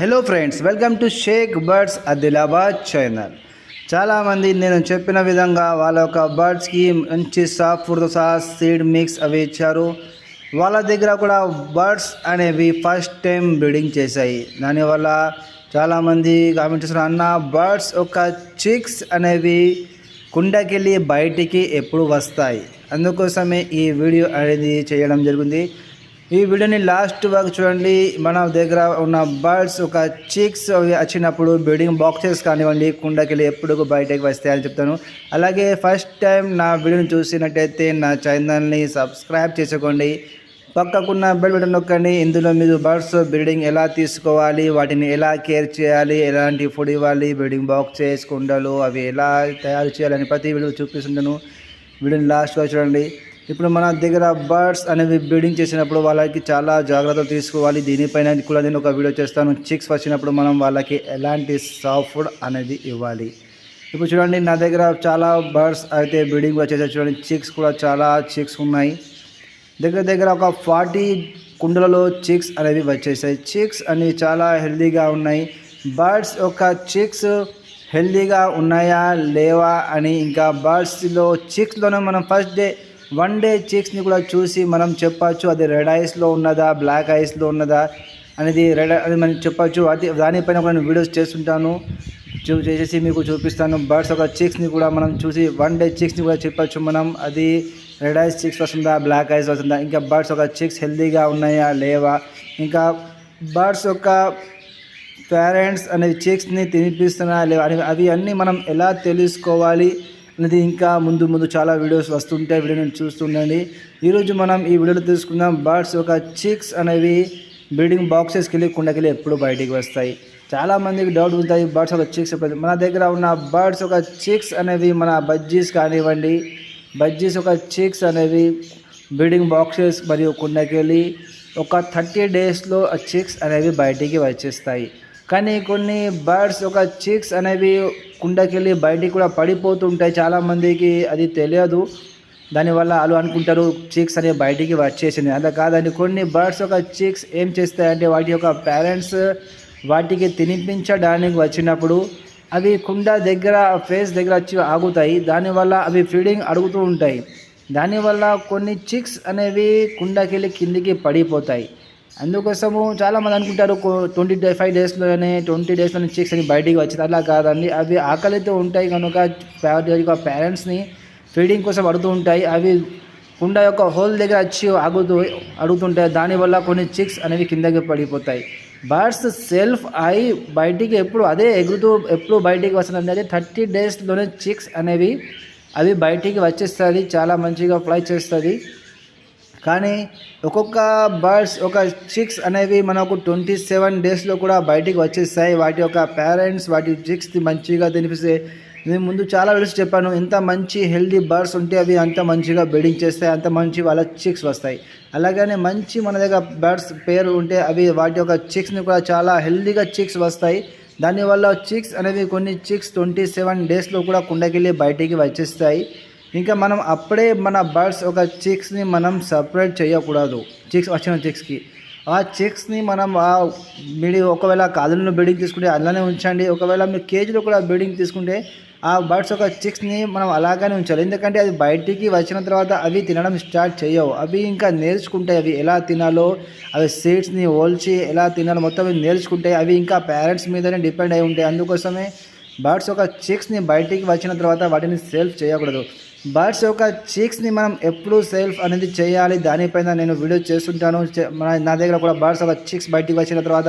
Hello friends welcome to Shaik birds Adilabad channel చాలామంది నేను చెప్పిన విధంగా వాళ్ళ యొక్క బర్డ్స్కి మంచి సాఫ్ట్ ఫుడ్తో సహా సీడ్ మిక్స్ అవి ఇచ్చారు. వాళ్ళ దగ్గర కూడా బర్డ్స్ అనేవి ఫస్ట్ టైం బ్రీడింగ్ చేశాయి. దానివల్ల చాలామంది కామెంట్ చేస్తారు అన్న బర్డ్స్ యొక్క చిక్స్ అనేవి కుండకెళ్ళి బయటికి ఎప్పుడు వస్తాయి? అందుకోసమే ఈ వీడియో అనేది చేయడం జరిగింది. ఈ వీడియోని లాస్ట్ వరకు చూడండి. మన దగ్గర ఉన్న బర్డ్స్ ఒక చిక్స్ అవి వచ్చినప్పుడు బిల్డింగ్ బాక్సెస్ కానివ్వండి కుండకెళ్ళి ఎప్పుడు బయటకు వస్తాయని చెప్తాను. అలాగే ఫస్ట్ టైం నా వీడియోని చూసినట్టయితే నా ఛానల్ని సబ్స్క్రైబ్ చేసుకోండి. పక్కకున్న బెల్ బటన్ నొక్కండి. ఇందులో మీరు బర్డ్స్ బిల్డింగ్ ఎలా తీసుకోవాలి వాటిని ఎలా కేర్ చేయాలి ఎలాంటి ఫుడ్ ఇవ్వాలి బిల్డింగ్ బాక్సెస్ కుండలు అవి ఎలా తయారు చేయాలని ప్రతి వీడియో చూపిస్తుంటాను. వీడియోని లాస్ట్ వరకు చూడండి. ఇప్పుడు మన దగ్గర బర్డ్స్ అనేవి బ్రీడింగ్ చేసినప్పుడు వాళ్ళకి చాలా జాగ్రత్తలు తీసుకోవాలి. దీనిపైన కూడా నేను ఒక వీడియో చేస్తాను. చిక్స్ వచ్చినప్పుడు మనం వాళ్ళకి ఎలాంటి సాఫ్ట్ ఫుడ్ అనేది ఇవ్వాలి. ఇప్పుడు చూడండి నా దగ్గర చాలా బర్డ్స్ అయితే బ్రీడింగ్ వచ్చేసాయి చూడండి చిక్స్ కూడా చాలా చిక్స్ ఉన్నాయి. దగ్గర దగ్గర ఒక ఫార్టీ కుండలలో చిక్స్ అనేవి వచ్చేసాయి. చిక్స్ అనేవి చాలా హెల్దీగా ఉన్నాయి. బర్డ్స్ యొక్క చిక్స్ హెల్దీగా ఉన్నాయా లేవా అని ఇంకా బర్డ్స్లో చిక్స్లోనే మనం ఫస్ట్ డే వన్ డే చిక్స్ని కూడా చూసి మనం చెప్పచ్చు అది రెడ్ ఐస్లో ఉన్నదా బ్లాక్ ఐస్లో ఉన్నదా అనేది రెడ్ అది మనం చెప్పచ్చు. అది దానిపైన కూడా నేను వీడియోస్ చేస్తుంటాను. చూ చేసేసి మీకు చూపిస్తాను. బర్డ్స్ ఒక చిక్స్ని కూడా మనం చూసి వన్ డే చిక్స్ని కూడా చెప్పచ్చు మనం. అది రెడ్ ఐస్ చిక్స్ వస్తుందా బ్లాక్ ఐస్ వస్తుందా? ఇంకా బర్డ్స్ ఒక చిక్స్ హెల్దీగా ఉన్నాయా లేవా? ఇంకా బర్డ్స్ యొక్క పేరెంట్స్ అనే చిక్స్ని తినిపిస్తున్నా లేవా? అని అవి అన్నీ మనం ఎలా తెలుసుకోవాలి? అనేది ఇంకా ముందు ముందు చాలా వీడియోస్ వస్తుంటాయి వీడియోని చూస్తుండండి. ఈరోజు మనం ఈ వీడియోలో తెలుసుకుందాం బర్డ్స్ యొక్క చిక్స్ అనేవి బ్రీడింగ్ బాక్సెస్కి వెళ్ళి కుండకెళ్ళి ఎప్పుడు బయటికి వస్తాయి. చాలా మందికి డౌట్ ఉంటాయి బర్డ్స్ ఒక చిక్స్ ఎప్పుడు మన దగ్గర ఉన్న బర్డ్స్ ఒక చిక్స్ అనేవి మన బజ్జీస్ కానివ్వండి బజ్జీస్ ఒక చిక్స్ అనేవి బ్రీడింగ్ బాక్సెస్ మరియు కుండకెళ్ళి ఒక థర్టీ డేస్లో ఆ చిక్స్ అనేవి బయటికి వచ్చేస్తాయి. కానీ కొన్ని బర్డ్స్ ఒక చిక్స్ అనేవి కుండకెళ్ళి బయటికి కూడా పడిపోతుంటాయి. చాలామందికి అది తెలియదు. దానివల్ల వాళ్ళు అనుకుంటారు చిక్స్ అనేవి బయటికి వచ్చేసింది. అలా కాదండి కొన్ని బర్డ్స్ ఒక చిక్స్ ఏం చేస్తాయంటే వాటి యొక్క పేరెంట్స్ వాటికి తినిపించడానికి వచ్చినప్పుడు అవి కుండ దగ్గర ఫేస్ దగ్గర వచ్చి ఆగుతాయి. దానివల్ల అవి ఫీడింగ్ అడుగుతూ ఉంటాయి. దానివల్ల కొన్ని చిక్స్ అనేవి కుండకెళ్ళి కిందికి పడిపోతాయి. అందుకోసము చాలామంది అనుకుంటారు ట్వంటీ డే ఫైవ్ డేస్లోనే ట్వంటీ డేస్లోనే చిక్స్ అని బయటికి వచ్చింది. అలా కాదండి. అవి ఆకలితో ఉంటాయి కనుక పేరెంట్స్ని ఫీడింగ్ కోసం అడుగుతూ ఉంటాయి. అవి కుండ యొక్క హోల్ దగ్గర వచ్చి ఆగుతూ అడుగుతుంటాయి. దానివల్ల కొన్ని చిక్స్ అనేవి కిందకి పడిపోతాయి. బర్డ్స్ సెల్ఫ్ అయి బయటికి ఎప్పుడు అదే ఎగురుతూ ఎప్పుడు బయటికి వస్తుంది అదే థర్టీ డేస్లోనే చిక్స్ అనేవి అవి బయటికి వచ్చేస్తుంది చాలా మంచిగా ఫ్లై చేస్తుంది కానీ ఒక్కొక్క బర్డ్స్ ఒక చిక్స్ అనేవి మనకు ట్వంటీ సెవెన్ డేస్లో కూడా బయటికి వచ్చేస్తాయి. వాటి యొక్క పేరెంట్స్ వాటి చిక్స్ మంచిగా తినిపిస్తే నేను ముందు చాలా వీడియోస్ చెప్పాను. ఇంత మంచి హెల్దీ బర్డ్స్ ఉంటే అవి అంత మంచిగా బెడింగ్ చేస్తాయి. అంత మంచి వాళ్ళ చిక్స్ వస్తాయి. అలాగనే మంచి మన దగ్గర బర్డ్స్ పేరు ఉంటే అవి వాటి యొక్క చిక్స్ని కూడా చాలా హెల్దీగా చిక్స్ వస్తాయి. దానివల్ల చిక్స్ అనేవి కొన్ని చిక్స్ ట్వంటీ సెవెన్ డేస్లో కూడా కుండకెళ్ళి బయటికి వచ్చేస్తాయి. ఇంకా మనం అప్పుడే మన బర్డ్స్ ఒక చిక్స్ని మనం సపరేట్ చేయకూడదు. చిక్స్ వచ్చిన చిక్స్కి ఆ చిక్స్ని మనం ఆ బిడి ఒకవేళ కాదులను బ్రీడింగ్ తీసుకుంటే అలానే ఉంచండి. ఒకవేళ మీరు కేజీలో కూడా బ్రీడింగ్ తీసుకుంటే ఆ బర్డ్స్ ఒక చిక్స్ని మనం అలాగనే ఉంచాలి. ఎందుకంటే అది బయటికి వచ్చిన తర్వాత అవి తినడం స్టార్ట్ చేయవు. అవి ఇంకా నేర్చుకుంటాయి అవి ఎలా తినాలో అవి సీడ్స్ని ఓల్చి ఎలా తినాలో మొత్తం అవి నేర్చుకుంటాయి అవి ఇంకా పేరెంట్స్ మీదనే డిపెండ్ అయి ఉంటాయి. అందుకోసమే బర్డ్స్ ఒక చిక్స్ని బయటికి వచ్చిన తర్వాత వాటిని సేల్ఫ్ చేయకూడదు. బర్డ్స్ యొక్క చీక్స్ని మనం ఎప్పుడు సెల్ఫ్ అనేది చేయాలి? దానిపైన నేను వీడియో చేస్తుంటాను. మన నా దగ్గర కూడా బర్డ్స్ యొక్క చిక్స్ బయటికి వచ్చిన తర్వాత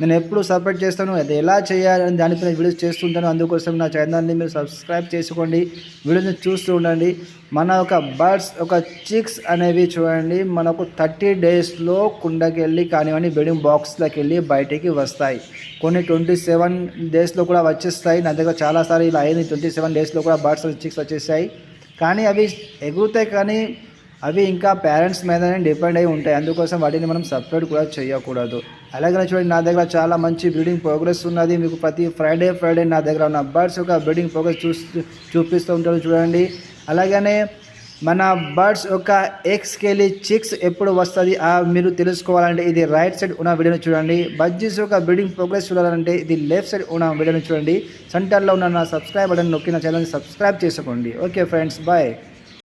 నేను ఎప్పుడు సపరేట్ చేస్తాను? అది ఎలా చేయాలని దానిపైన వీడియోస్ చేస్తుంటాను. అందుకోసం నా ఛానల్ని మీరు సబ్స్క్రైబ్ చేసుకోండి. వీడియోని చూస్తూ ఉండండి. మన ఒక బర్డ్స్ ఒక చిక్స్ అనేవి చూడండి. మనకు థర్టీ డేస్లో కుండకి వెళ్ళి కానివ్వండి బెడింగ్ బాక్స్లోకి వెళ్ళి బయటికి వస్తాయి. కొన్ని ట్వంటీ సెవెన్ డేస్లో కూడా వచ్చేస్తాయి. నా దగ్గర చాలాసార్లు ఇలా అయింది. ట్వంటీ సెవెన్ డేస్లో కూడా బర్డ్స్ చిక్స్ వచ్చేసాయి. కానీ అవి ఎగురుతాయి కానీ అవి ఇంకా పేరెంట్స్ మీదనే డిపెండ్ అయి ఉంటాయి. అందుకోసం వాటిని మనం సపరేట్ కూడా చేయకూడదు. అలాగే చూడండి నా దగ్గర చాలా మంచి బ్రీడింగ్ ప్రోగ్రెస్ ఉన్నది. మీకు ప్రతి ఫ్రైడే ఫ్రైడే నా దగ్గర ఉన్న బర్డ్స్ యొక్క బ్రీడింగ్ ప్రోగ్రెస్ చూ చూపిస్తూ ఉంటారు చూడండి. అలాగనే మన బర్డ్స్ యొక్క ఎగ్స్కి వెళ్ళి చిక్స్ ఎప్పుడు వస్తుంది? ఆ మీరు తెలుసుకోవాలంటే ఇది రైట్ సైడ్ ఉన్న వీడియోని చూడండి. బజ్జీస్ యొక్క బ్రీడింగ్ ప్రోగ్రెస్ చూడాలంటే ఇది లెఫ్ట్ సైడ్ ఉన్న వీడియోని చూడండి. సెంటర్లో ఉన్న నా సబ్స్క్రైబ్ బటన్ నొక్కిన ఛానల్ని సబ్స్క్రైబ్ చేసుకోండి. Okay friends bye